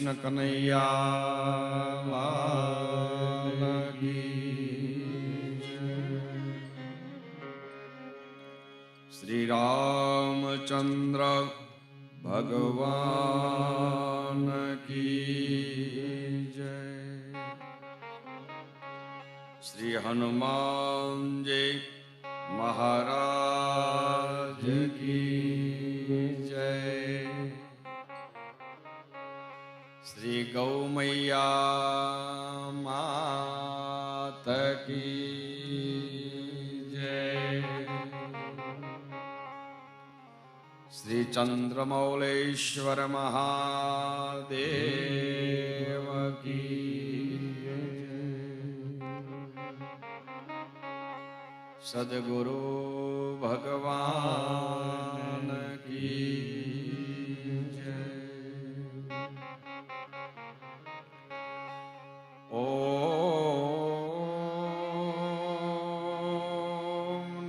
કૃષ્ણ કનૈયા શ્રી રામચંદ્ર ભગવાન કી જય. શ્રી હનુમાનજી મહારાજ શ્રી ગૌમૈયા માતકી જય. શ્રી ચંદ્રમૌલેશ્વર મહાદેવ કી સદગુરુ ભગવાન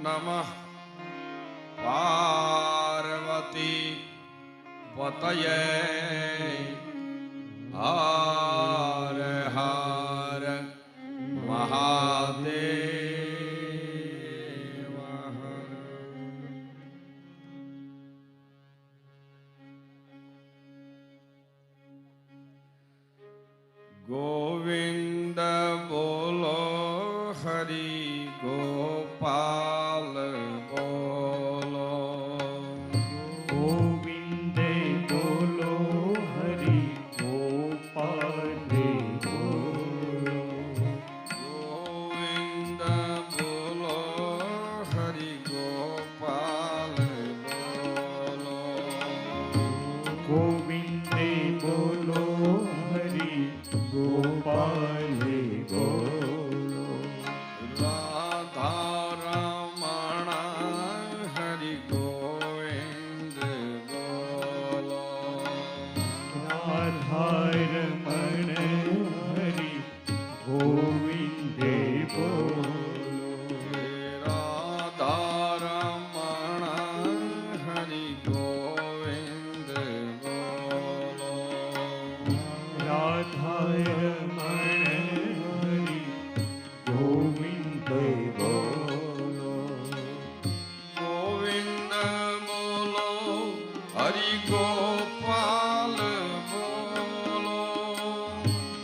નમઃ પાર્વતી પતયે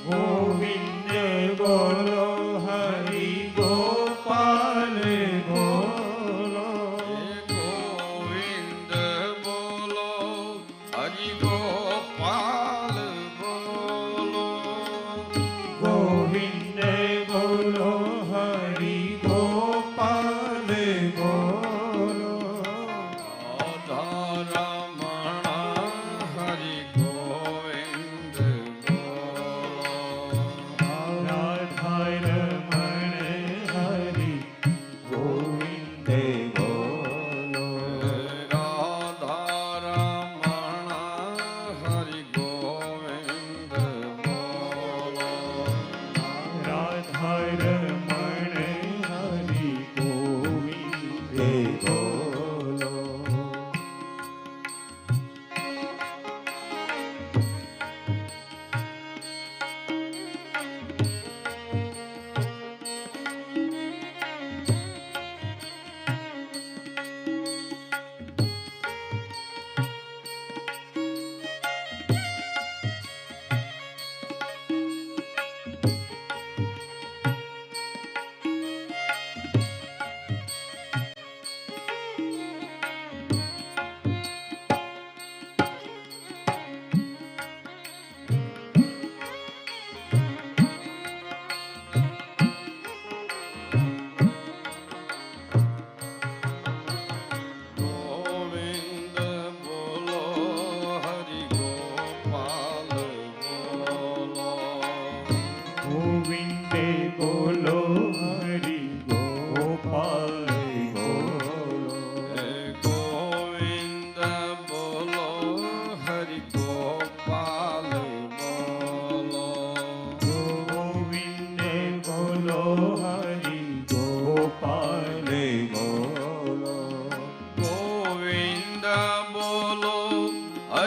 Oh.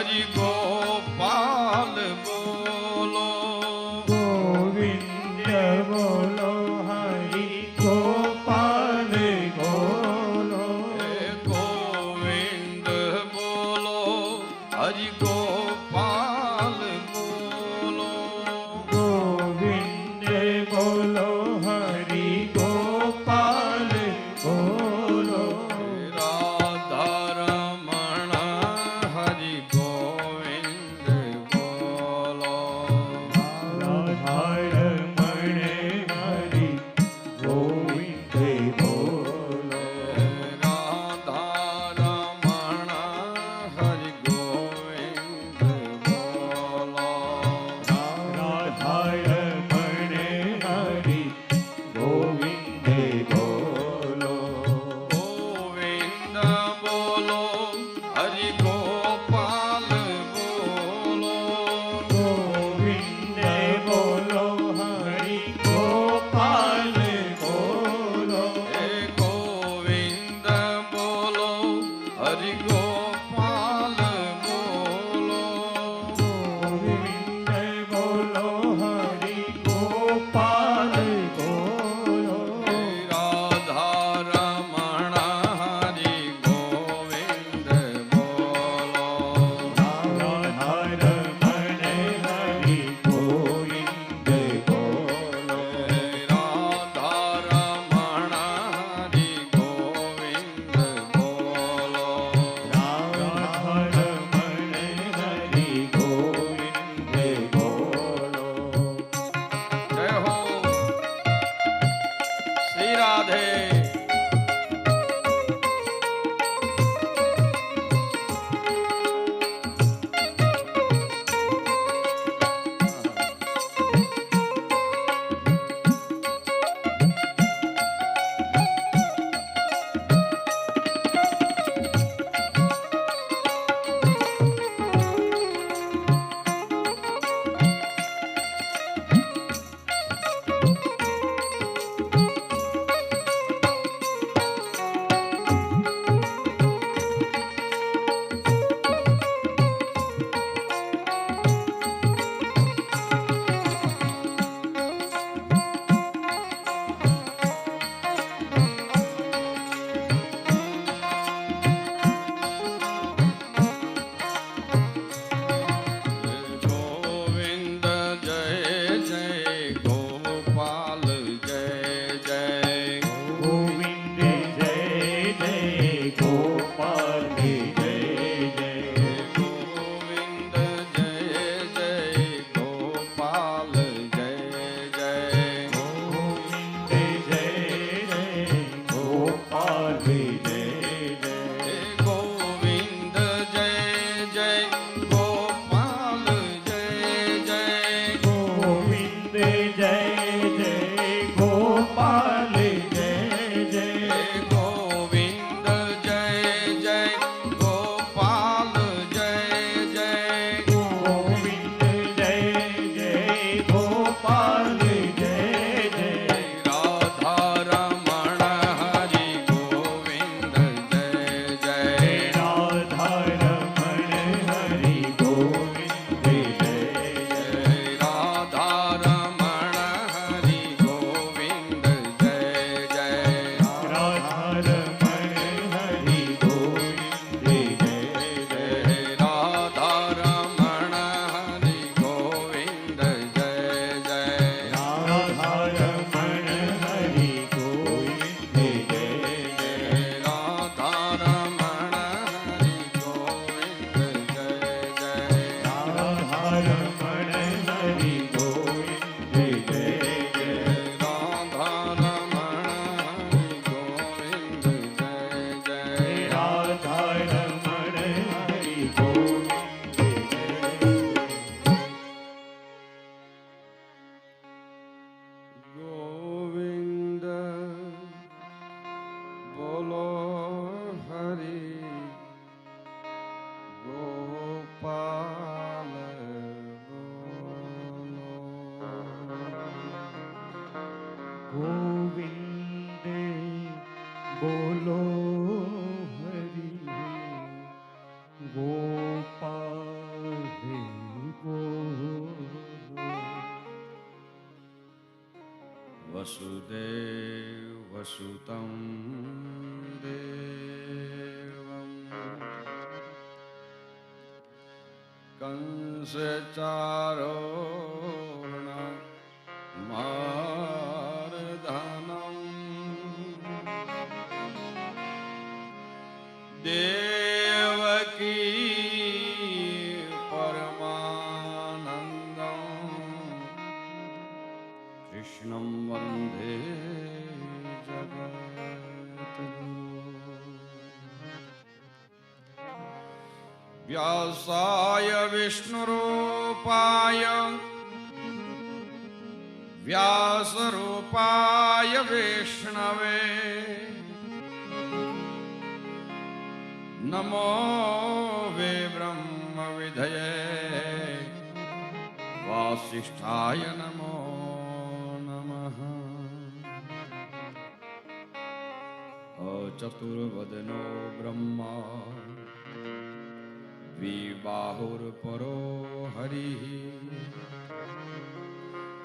Hari Govinda वसुदेवसुतं देवम् कंसचारो જગતગુરુ વ્યાસાય વિષ્ણુરૂપાય વ્યાસરૂપાય વિષ્ણવે નમો વે બ્રહ્મ વિધયે વાસિષ્ઠાય નમો નમઃ દ્વિબાહુર્પરો હરિः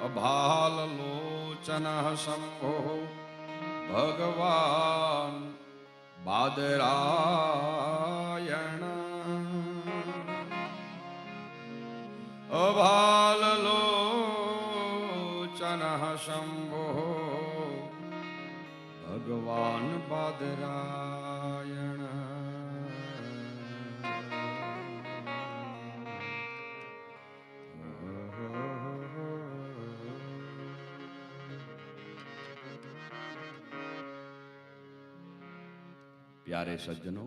અભાલલોચનः શંભો ભગવાન બાદરાયણ. અભાલલોચનः શંભો ભગવાન બાદરાયણ. પ્યારે સજ્જનો.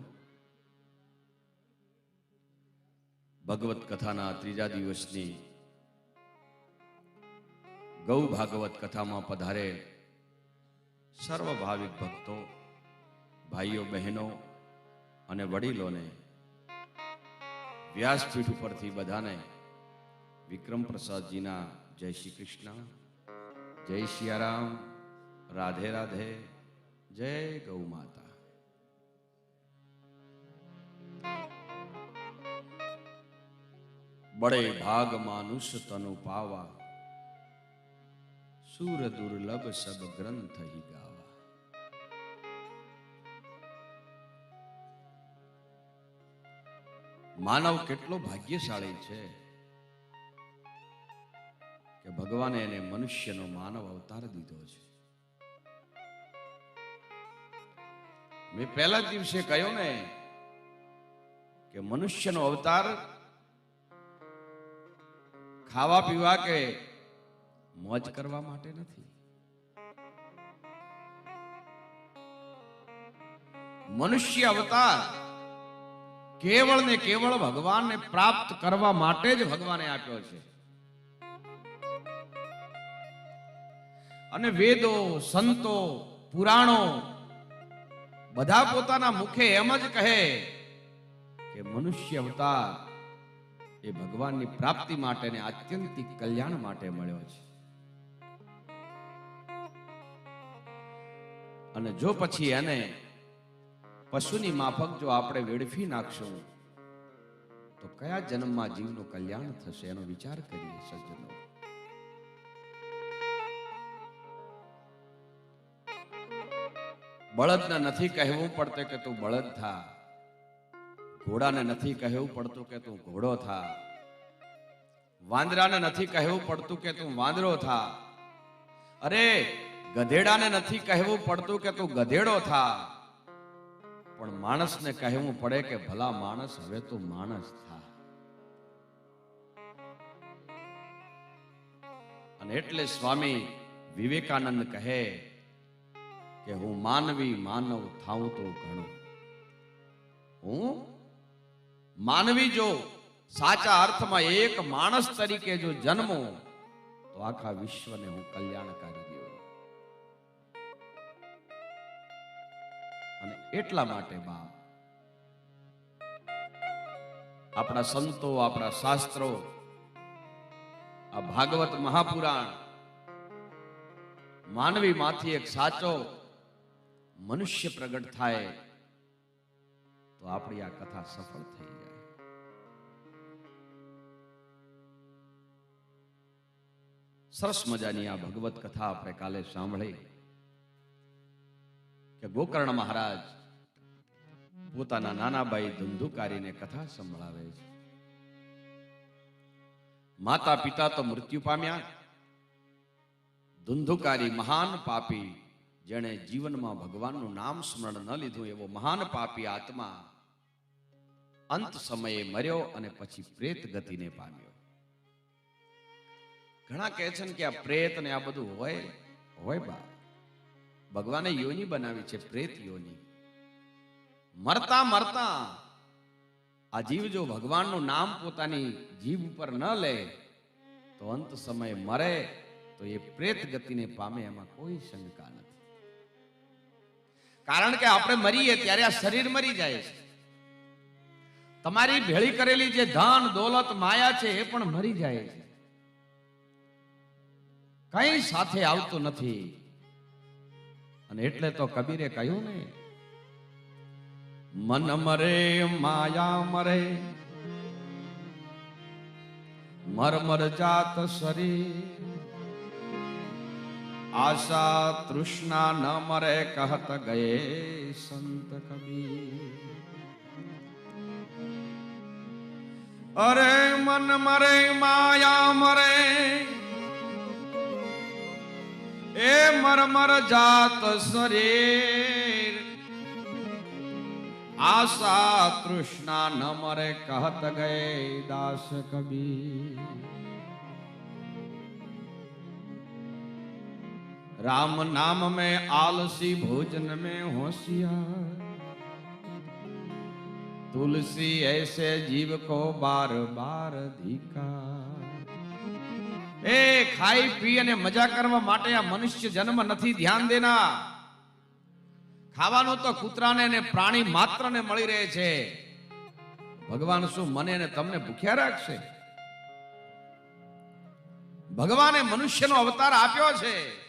ભગવત કથાના ત્રીજા દિવસની ગૌ ભાગવત કથામાં પધારે સર્વ ભાવિક ભક્તો, ભાઈઓ, બહેનો અને વડીલોને વ્યાસપીઠ ઉપરથી બધાને વિક્રમ પ્રસાદજીના જય શ્રી કૃષ્ણ, જય સિયારામ રાધે રાધે, જય ગૌ માતા. બડે ભાગ માનુષ તનુ પાવા. સુર દુર્લભ સબ ગ્રંથ હી ગાવા. માનવ કેટલો ભાગ્યશાળી છે કે ભગવાને એને મનુષ્યનો માનવ અવતાર દીધો છે. મેં પહેલા દિવસે કહ્યું ને કે મનુષ્યનો અવતાર ખાવા પીવા કે મોજ કરવા માટે નથી? મનુષ્ય અવતાર કેવળ ને કેવળ ભગવાનને પ્રાપ્ત કરવા માટે જ ભગવાને આપ્યો છે. અને વેદો, સંતો, પુરાણો બધા પોતાના મુખે એમ જ કહે કે મનુષ્ય અવતાર એ ભગવાનની પ્રાપ્તિ માટે ને આત્યંતિક કલ્યાણ માટે મળ્યો છે. અને જો પછી એને પશુની માફક જો આપણે વેડફી નાખશું, તો કયા જન્મમાં જીવનું કલ્યાણ થશે એનો વિચાર કરીએ સજ્જનો. બળદને નથી કહેવું પડતું કે તું બળદ થા. ઘોડાને નથી કહેવું પડતું કે તું ઘોડો થા. વાંદરાને નથી કહેવું પડતું કે તું વાંદરો થા. અરે, ગધેડાને નથી કહેવું પડતું કે તું ગધેડો થા. પણ માણસને કહેવું પડે કે ભલા માણસ હવે તું માણસ થા. અને એટલે સ્વામી વિવેકાનંદ કહે કે હું માનવી માનવ થાઉં તો ઘણું. હું માનવી જો સાચા અર્થમાં એક માણસ તરીકે જો જન્મો, તો આખા વિશ્વને હું કલ્યાણકારી દેવું. અને એટલા માટે બાપ, આપણા સંતો, આપણા શાસ્ત્રો, આ ભાગવત મહાપુરાણ માનવીમાંથી એક સાચો મનુષ્ય પ્રગટ થાય, તો આપણી આ કથા સફળ થઈ જાય. સરસ મજાની આ ભગવત કથા આપણે કાલે સાંભળી કે ગોકર્ણ મહારાજ પોતાના નાના ભાઈ ધંધુકારીને કથા સંભળાવે છે. માતા પિતા તો મૃત્યુ પામ્યા. ધુંધુકારી મહાન પાપી જેણે જીવનમાં ભગવાનનું નામ સ્મરણ ન લીધું એવો મહાન પાપી આત્મા અંત સમયે મર્યો અને પછી પ્રેત ગતિને પામ્યો. ઘણા કહે છે કે આ પ્રેત ને આ બધું હોય હોય બા. ભગવાને યોની બનાવી છે, પ્રેત યોની. મરતા મરતા આ જીવ જો ભગવાનનું નામ પોતાની જીભ ઉપર ન લે, તો અંત સમયે મરે, તો એ પ્રેત ગતિને પામે એમાં કોઈ શંકા નથી. કારણ કે આપણે મરીએ ત્યારે આ શરીર મરી જાય છે. તમારી ભેળી કરેલી જે ધન, દોલત, માયા છે, એ પણ મરી જાય છે. કઈ સાથે આવતું નથી. અને એટલે તો કબીરે કહ્યું ને, મન મરે, માયા મરે મર મર જાત શરીર, આશા તૃષ્ણા ન મરે કહત ગયે સંત કબીર. અરે મન મરે, માયા મરે મરમર જાત શરીર. આશા તૃષ્ણા ન મરે, કહત ગયે દાસ કબીર. રામ નામ મેં આલસી ભોજન મેં હોશિયાર. તુલસી એસે જીવ કો બાર બાર ધિકાર એ ખાઈ પી અને મજા કરવા માટે આ મનુષ્ય જન્મ નથી, ધ્યાન દેના. ખાવાનું તો કૂતરાને ને પ્રાણી માત્રને મળી રહે છે. ભગવાન શું મને ને તમને ભૂખ્યા રાખશે? ભગવાને મનુષ્યનો અવતાર આપ્યો છે.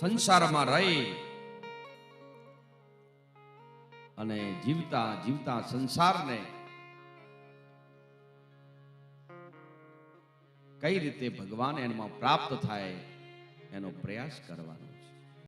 સંસારમાં રહી અને જીવતા જીવતા સંસારને કઈ રીતે ભગવાન એમાં પ્રાપ્ત થાય એનો પ્રયાસ કરવાનો?